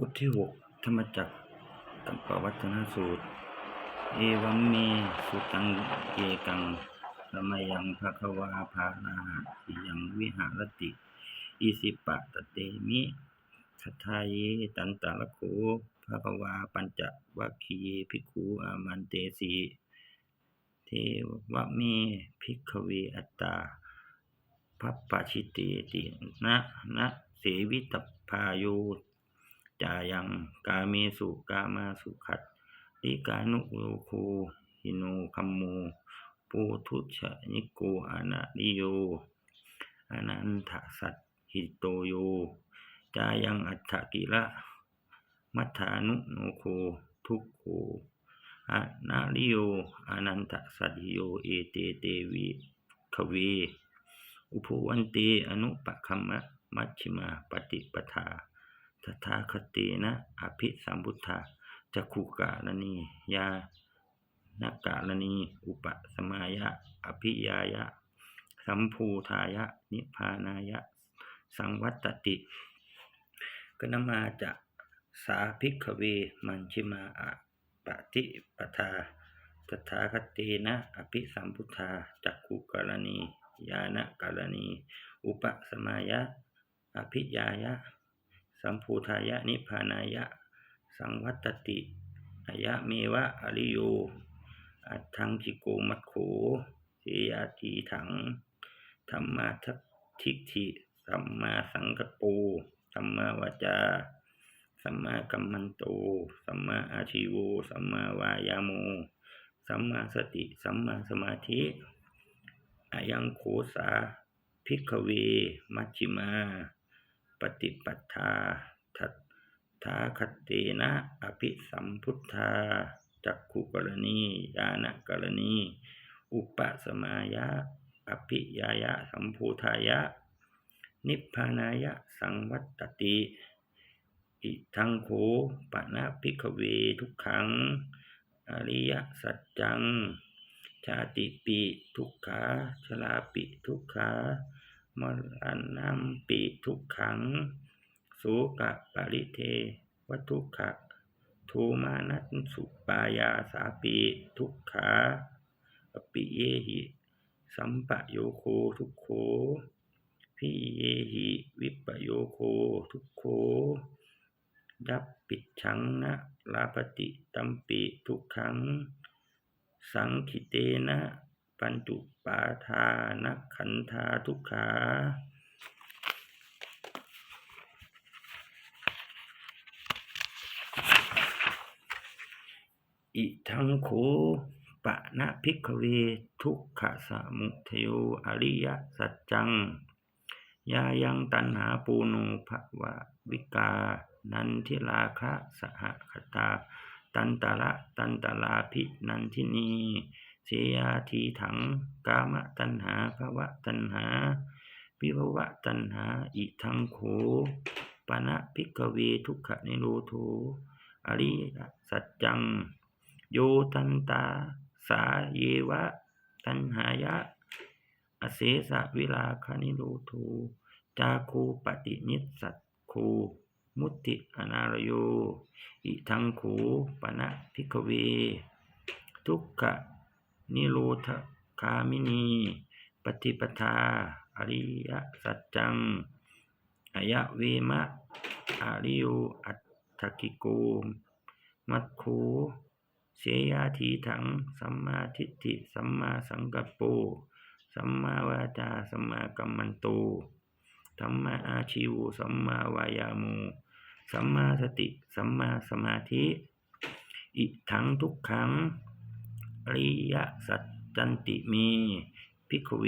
บทที่หกธรรมจักรกับปวัตนสูตร เอวัมเมสุตังเอกังสมยังภะคะวาภาลาสิยังวิหารติ อิสิปะตะเตมิสัทายตันตะละโคภะคะวาปัญจวัคคีภิกขุอามันเตสีเทวะเมภิกขเวอัตตาพัปปชิเตตินะนะเสวิตพาโย จายังกาเมสุกามาสุขัดลิกานุโยโคหิโนคัมโมปูทุชนิโกอนานิโยอนันทสัตหิโตโย จายังอัฏฐกิระมัทธานุโนโคทุกโคอนาลิโยอนันทสัตหิโยเอเตเตวิคเว อุปวันเตอนุปคัมมะมัชฌิมาปฏิปทา ตถาคเตนะ อภิสัมพุทธาจักขุกาลนียานกาลนี อุปสมายะ อภิยายะ สัมภูทายะ นิพพานายะ สังวัตติ กนมาจะสาภิกขเว มัญชิมาอะปฏิปทาตถาคเตนะ อภิสัมพุทธาจักขุกาลนี ยานกาลนี อุปสมายะ อภิยายะ สัมภูทายะนิพพานายะ สังวัตติอายะเมวะอริโย อัตถังจิโกมัคโขเสยาทีถัง ธรรมาทัตทิฏฐิ สัมมาสังกปโปสัมมาวาจา สัมมากัมมันโต สัมมาอาชีโว สัมมาวายาโม สัมมาสติ สัมมาสมาธิอายังโขสาภิกเว มัชิมา ปฏิปัฏฐาทัตถาคเตนะอภิสัมพุทธาจักขุกรณียานกรณี อุปสมายะ อภิยายะสัมภูทายะ นิพพานายะสังวัตติ อิทังโขปะนะภิกเวทุกขัง อริยสัจจัง ชาติปิทุกขาชราปิทุกขา มรณะปิทุกขังโสกะปริเทวทุกขะโทมานัสสุปายาสาปิทุกขาปิเยหิสัมปะโยโคทุกโคพิเยหิวิปโยโคทุกโคดับปิดชังนะลาปฏิตัมปิทุกขัง สังคิเตนะ ปัญจุปาทานักขันธาทุกขาอิทังโขปะนะภิกขเวทุกขะสมุทโยอริยสัจจัง ยายังตันหาปูโนภวะวิกา นันทิราคะสหคตา ตันตะละตันตะลาภินันทินี เสยาทีถัง กามตัณหาภวะตัณหาวิภวะตัณหา อิทังโขปะนะภิกเวทุกขนิโรโธอริสัจจัง โยตันตา สาเยวะ ตัณหายะ อเสสะวิลาคานิโรโทจาคูปฏินิสัตคูมุติอนาลโย อิทังขูปนะพิกเว ทุกขะ นิโรธคามินี ปฏิปทา อริยสัจจังอายะเวมะอาริโยอัตถกิโกมัคโคเสยาทีถัง สัมมาทิฏฐิ สัมมาสังกัปโป สัมมาวาจา สัมมากัมมันโต สัมมาอาชีวสัมมาวายาโมสัมมาสติ สัมมาสมาธิ อิทังทุกขัง ริยสัจจันติมี พิกเว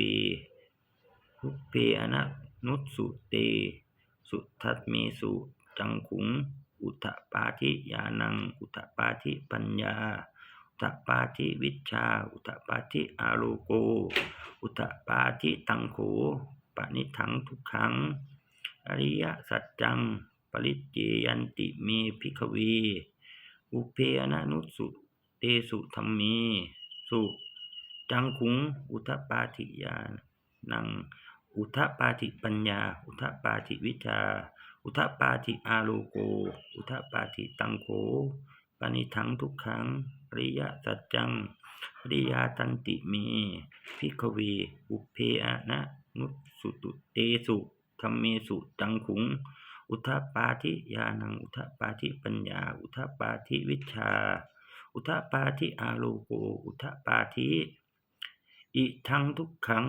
หุเพอนะนุสุเต สุทัตเมสุจังขุง อุทปาทิยานัง อุทปาทิปัญญา อุทปาทิวิชา อุทปาทิอาโลโก อุทปาทิตังโขปนิทังทุกขัง อริยสัจจัง ปริจเจยันติเมพิกเวอุเพอนะนุสสุ เตสุธรรมเมสุจังคุงอุทปาทิยานัง อุทปาทิปัญญา อุทปาทิวิชา อุทปาทิอาโลโก อุทปาทิตังโขปานิทังทุกขังริยสัจจังริยาตันติเมพิกเวอุเพอะนะนุสุตุเตสุธรรมเมสุจังขุง อุทปาทิญาณัง อุทปาทิปัญญา อุทปาทิวิชา อุทปาทิอาโลโกอุทปาทิอิทังทุกขัง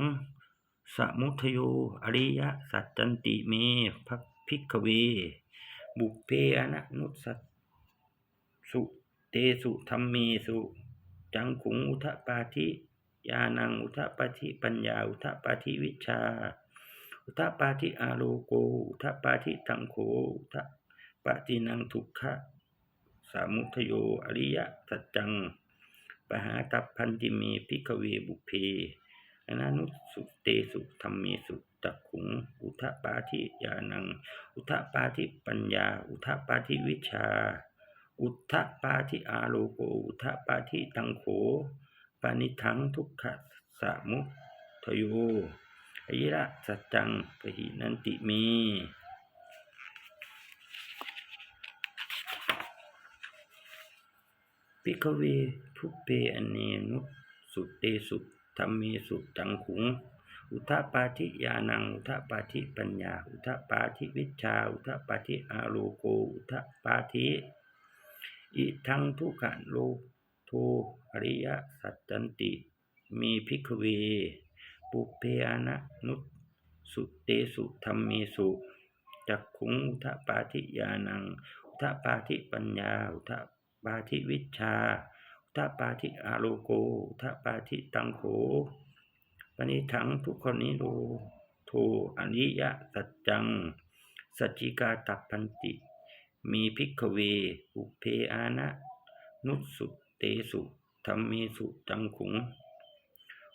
สมุทโยอริยสัจจันติเมภพิกเว บุเพอนะนุสัสสุเตสุธรรมเมสุ จังขุงอุทปาทิญาณังอุทปาทิปัญญาอุทปาทิวิชา อุทปาทิอาโลโกอุทปาทิทังโขอุทปาทินังทุกขะ สามุทโยอริยสัจจัง ปหาตัพพันติเมพิกเวบุเพอนานุสุเตสุธรรมเมสุจักขุง อุทปาทิญาณัง อุทปาทิปัญญา อุทปาทิวิชา อุทปาทิอาโลโก อุทปาทิตังโขปานิทังทุกขะสามุทโยอริยสัจจังปหินันติเม พิกเวทุเปอเนนุสุเตสุธรรมเมสุจังขุง อุทปาทิญาณัง อุทปาทิปัญญา อุทปาทิวิชา อุทปาทิอาโลโก อุทปาทิอิทังทุกขโลโทอริยสัจจันติ มีพิกเว ปุเพอนะนุสุเตสุธรรมเมสุจักขุง อุทปาทิญาณัง อุทปาทิปัญญา อุท ปาทิวิชาุทปาทิอาโลโกุทปาทิตังโขปณิถังทุกคนนิโรโทอริยะสัจจัง สัจจิกาตัพันติ มีพิกเว อุเพอานะ นุสุเตสุธรรมเมสุจังขุง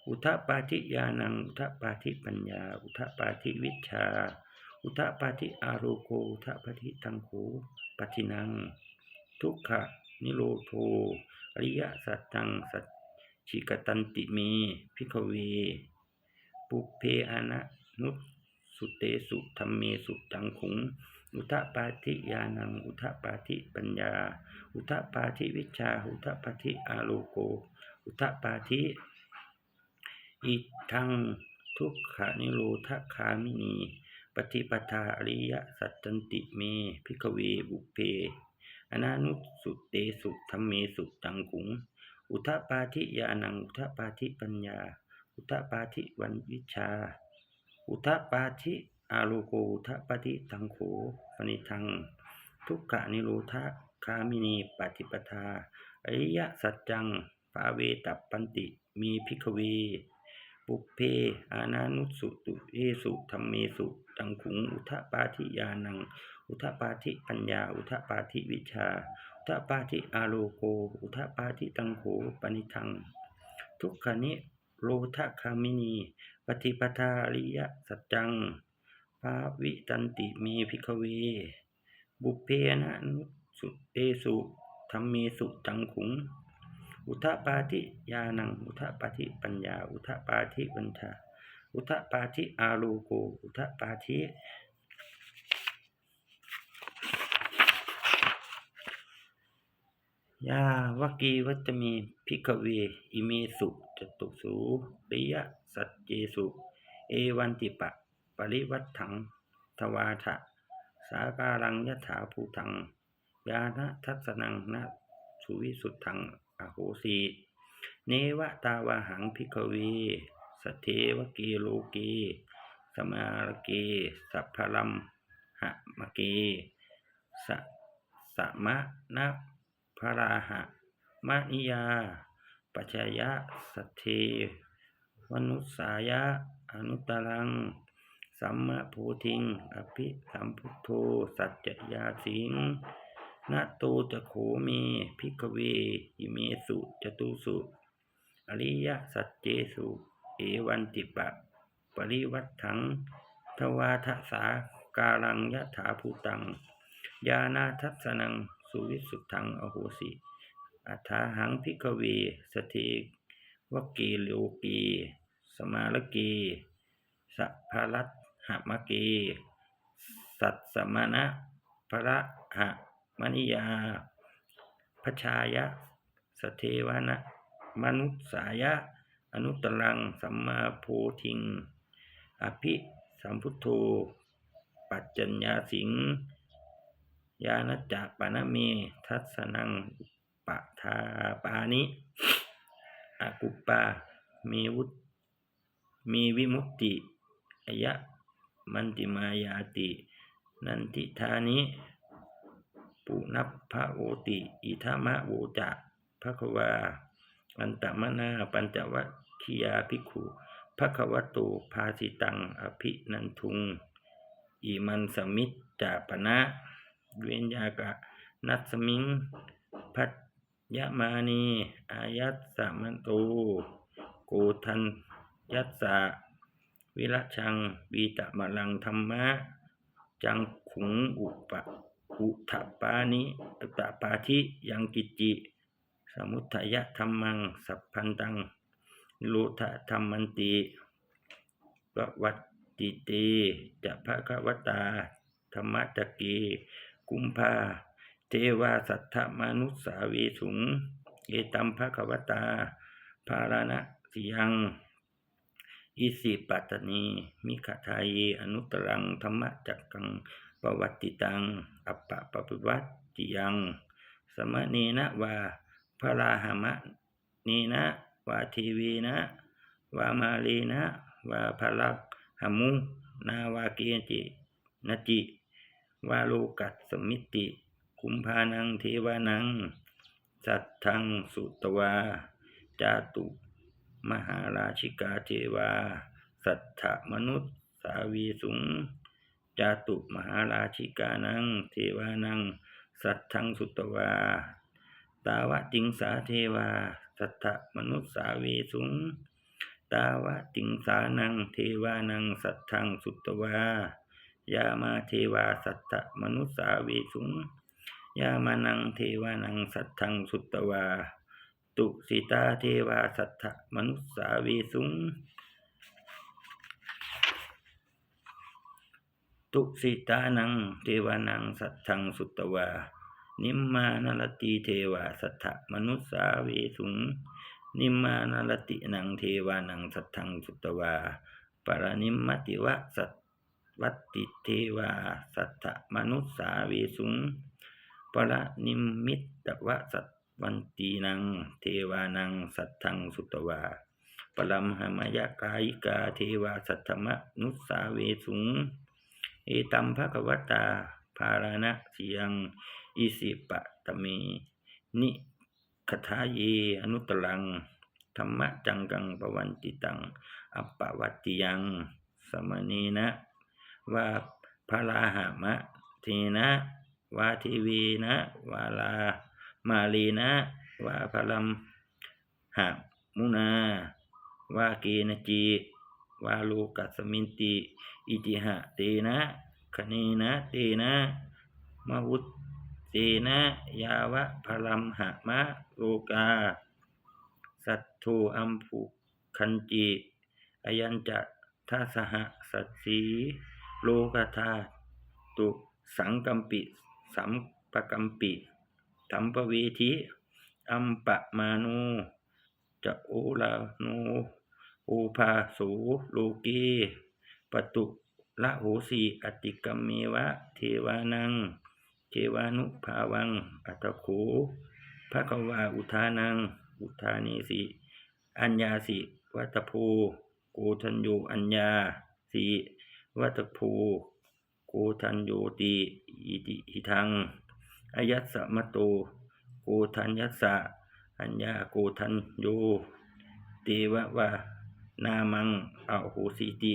อุทปาทิญาณัง อุทปาทิปัญญา อุทปาทิวิชา อุทปาทิอาโรโก อุทปาทิตังโขปฏินัง ทุกขะ นิโรโทอริยสัจจังสัจฉิกตันติเมพิกเว ปุเพอานะนุสุเตสุธรรมเมสุจังขุง อุทปาทิญาณัง อุทปาทิปัญญา อุทปาทิวิชา อุทปาทิอาโลโก อุทปาทิอิทังทุกขานิโรธคามินี ปฏิปทาอริยสัจจันติเมพิกเวบุเพ อนานุสุเตสุธรรมเมสุจังขุง อุทปาทิญาณังอุทปาทิปัญญา อุทปาทิวันวิชา อุทปาทิอาโลโกอุทปาทิทังโขปณิทัง ทุกขะนิโรธาคามินีปฏิปทาอริยสัจจังปาเวตัปปันติมีพิกเวปุเพอานานุสุตุเอสุธรรมเมสุจังขุงอุทปาทิญาณัง อุทปาทิปัญญา อุทปาทิวิชา อุทปาทิอาโลโก อุทปาทิตังโขปณิทัง ทุกขานิโรธคามินี ปฏิปทาริยสัจจังภาวิตันติเมพิกเว บุพเพนะนุสุเตสุธรรมเมสุจังขุง อุทปาทิญาณัง อุทปาทิปัญญา อุทปาทิวัญชาอุทปาทิอาโลโก อุทปาทิ ยาวกีวัตมีพิกเว อิเมสุจตุสูริยะสัจเจสุ เอวันติปะ ปริวัตถัง ทวาทะ สาการังยถาภูทัง ยานะทัศนังนะสุวิสุทธังอโหสีเนวะตาวาหังพิกเว สเทวเกโลเกสมาลเกสัพพลัมหะมะเกสสมะนะ พระราหะมะนิยา ปัจจยะสัทเทวนุสายะ อนุตรัง สัมมะโพธิง อภิสัมพุทโธสัจจยาสิงนาโตจะโขเมพิกเวอิเมสุจตุสุอริยสัจเจสุ เอวันติปะ ปริวัตถัง ทวาทสาการังยะถาภูตัง ยานาทัสนัง สุวิสุทธัง อโหสิอัฏฐาหังพิกเวสเทวกเกโลเกสมาลเกสัพพลัตหมะกสสัตสมณะพระหะมณิยาพชายะ สเทวนะมนุษสายะ อนุตตรัง สัมมาโพธิง อภิสัมพุทโธ ปัจจัญญาสิง ยาณจักปานเม ทัสนังปะทาปานิอากุปปามีวุตมีวิมุตติอายะมันติมายาติ นันทิธานิปุนัพพะโอติ อิทามะโวจะภควา อันตมนาปัญจวัคคียาภิกขุภควโตภาสิตัง อภินันทุงอิมันสมิจจาปนะ เวยนยากะ นัสสมิง พัทยมานีอายัสสะมันตโกทันยัสสะวิรชังวีตะมะลังธรรมะ จังขุงอุปะอุทปปานิอุตปาธิยังกิจิ สมุทัยธรรมัง สัพพันตังโลทะธรรมันติปวัตติเตจะภะคะวตา ธรรมตะเก กุมภาเทวาสัทธมนุสสาเวสุง เอตัมภะควตา ภารณะสิยัง อิสิปัตนี มิขทายอนุตรังธรรมจักกังปวัตติตัง อัปปะปปิวัติยัง สมะเนะวาพระราหมะเนนะ วาทีวีนะ วามาลีนะ วาพลักหมุนาวาเกจินจิ วาโลกัสสมิติคุมพานังเทวานัง สัตทังสุตวา จาตุ มหาราชิกาเทวา สัทธมนุษย์ สาวีสุง จาตุมหาราชิกานัง เทวานัง สัตทังสุตวา ตาวะติงสาเทวา สัทธมนุษย์สาวีสุง ตาวะติงสานัง เทวานัง สัตทังสุตวา ยามาเทวาสัทธมนุษย์สาวีสุงยามานังเทวานังสัทธังสุตวา ตุสิตาเทวาสัทธมนุษสาวีสุงตุสิตานังเทวานังสัทธังสุตวา นิมมานรติเทวาสัทธมนุษสาวีสุงนิมมานรตินังเทวานังสัทธังสุตวาปรนิมมติวะสัต วัตติเทวา สัทธมนุษสาวีสุงปรนิมมิตวะสัตวันตีนัง เทวานัง สัทธังสุตวาปรัมหามายกายิกาเทวาสัทธมนุสสาเวสุง เอตัมภะกวตา ภารณะเสิยังอิสิปะตะเม นิคทาเย อนุตตรัง ธรรมะจังกังปวันติตัง อัปปวัตติยัง สมณีนะ ว่าพระราหามะเทนะวาทีวีนะวาลามาลีนะวาพลัมหะมุนาวาเกนจีวาโลกัสมินติอิติหะเตนะคเนนะเตนะมวุตเตนะยาวะพลัมหะมะโลกา สัตโธอัมภุคันจิอายัญจะทัสหะสัตสี โลกธาตุสังกัมปิ สัมปกัมปิสัมปเวทิอัมปะมานูจะโอลาโนโอภาสูโลกีปตุละโหสีอติกัมเมวะ เทวานัง เทวานุภาวัง อัตโขภะคะวาอุทานัง อุทานีสิ อัญญาสิ วัตภูโกทัญโยอัญญาสิ วัตภูกูทัญโยติอิติหิทังอายัสสะมะโตโกทัญยัสสะอัญญากูทัญโยติวะวะนามังอาหสิติ